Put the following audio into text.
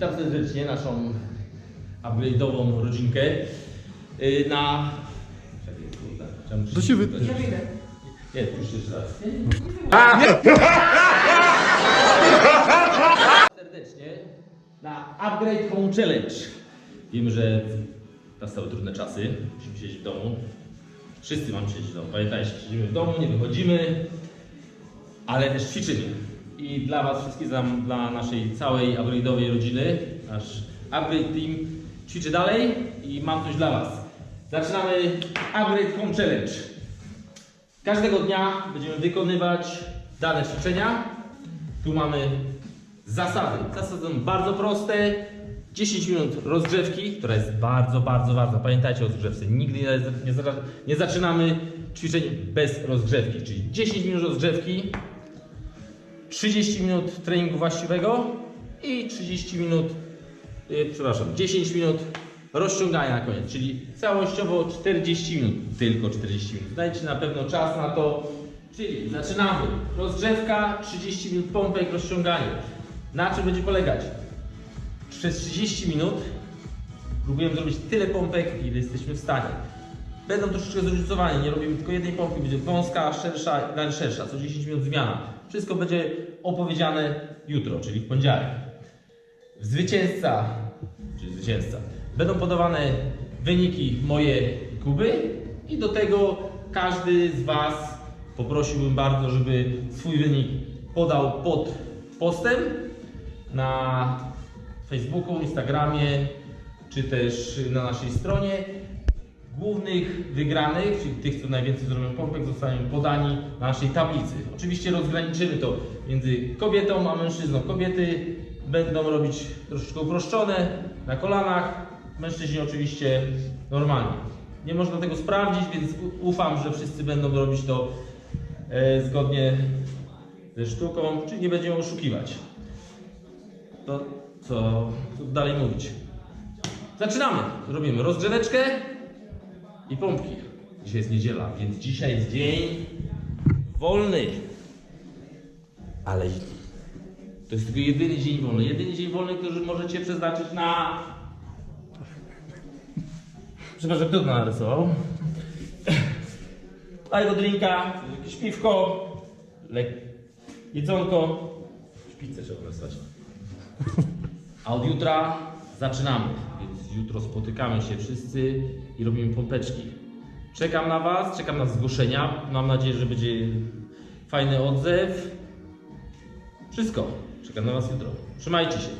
Witam serdecznie naszą upgrade'ową rodzinkę yy, na... To się wy- Nie, już jeszcze raz. Serdecznie na Upgrade Home Challenge. Wiemy, że nastały trudne czasy, musimy siedzieć w domu. Wszyscy mamy siedzieć w domu. Pamiętajcie, siedzimy w domu, nie wychodzimy, ale też ćwiczymy. I dla Was wszystkich, dla, naszej całej upgrade'owej rodziny, nasz Upgrade Team ćwiczy dalej i mam coś dla Was. Zaczynamy Upgrade Home Challenge. Każdego dnia będziemy wykonywać dane ćwiczenia. Tu mamy zasady. Zasady są bardzo proste. 10 minut rozgrzewki, która jest bardzo, bardzo ważna. Pamiętajcie o rozgrzewce. Nigdy nie zaczynamy ćwiczeń bez rozgrzewki. Czyli 10 minut rozgrzewki, 30 minut treningu właściwego i 30 minut, yy, przepraszam, 10 minut rozciągania na koniec, czyli całościowo 40 minut, tylko 40 minut. Dajcie na pewno czas na to, czyli zaczynamy. Rozgrzewka, 30 minut pompek, rozciąganie. Na czym będzie polegać? Przez 30 minut próbujemy zrobić tyle pompek, ile jesteśmy w stanie. Będą troszeczkę zróżnicowane, nie robimy tylko jednej pompki, będzie wąska, szersza, szersza, co 10 minut zmiana. Wszystko będzie opowiedziane jutro, czyli w poniedziałek. Zwycięzca, czyli zwycięzca, będą podawane wyniki moje i Kuby i do tego każdy z Was poprosiłbym bardzo, żeby swój wynik podał pod postem na Facebooku, Instagramie czy też na naszej stronie. Głównych wygranych, czyli tych, co najwięcej zrobią pompek, zostaną podani na naszej tablicy. Oczywiście rozgraniczymy to między kobietą a mężczyzną. Kobiety będą robić troszeczkę uproszczone, na kolanach, mężczyźni oczywiście normalnie. Nie można tego sprawdzić, więc ufam, że wszyscy będą robić to e, zgodnie ze sztuką, czyli nie będziemy oszukiwać. To co co dalej mówić? Zaczynamy. Robimy rozgrzeweczkę i pompki. Dzisiaj jest niedziela, więc dzisiaj jest dzień wolny. Ale to jest tylko jedyny dzień wolny. Jedyny dzień wolny, który możecie przeznaczyć na. Przepraszam, kto to narysował? Małego drinka, jakieś piwko, lek... jedzonko. Szpicę trzeba narysować. A od jutra zaczynamy. Więc jutro spotykamy się wszyscy i robimy pompeczki. Czekam na Was, czekam na zgłoszenia. Mam nadzieję, że będzie fajny odzew. Wszystko. Czekam na Was jutro. Trzymajcie się.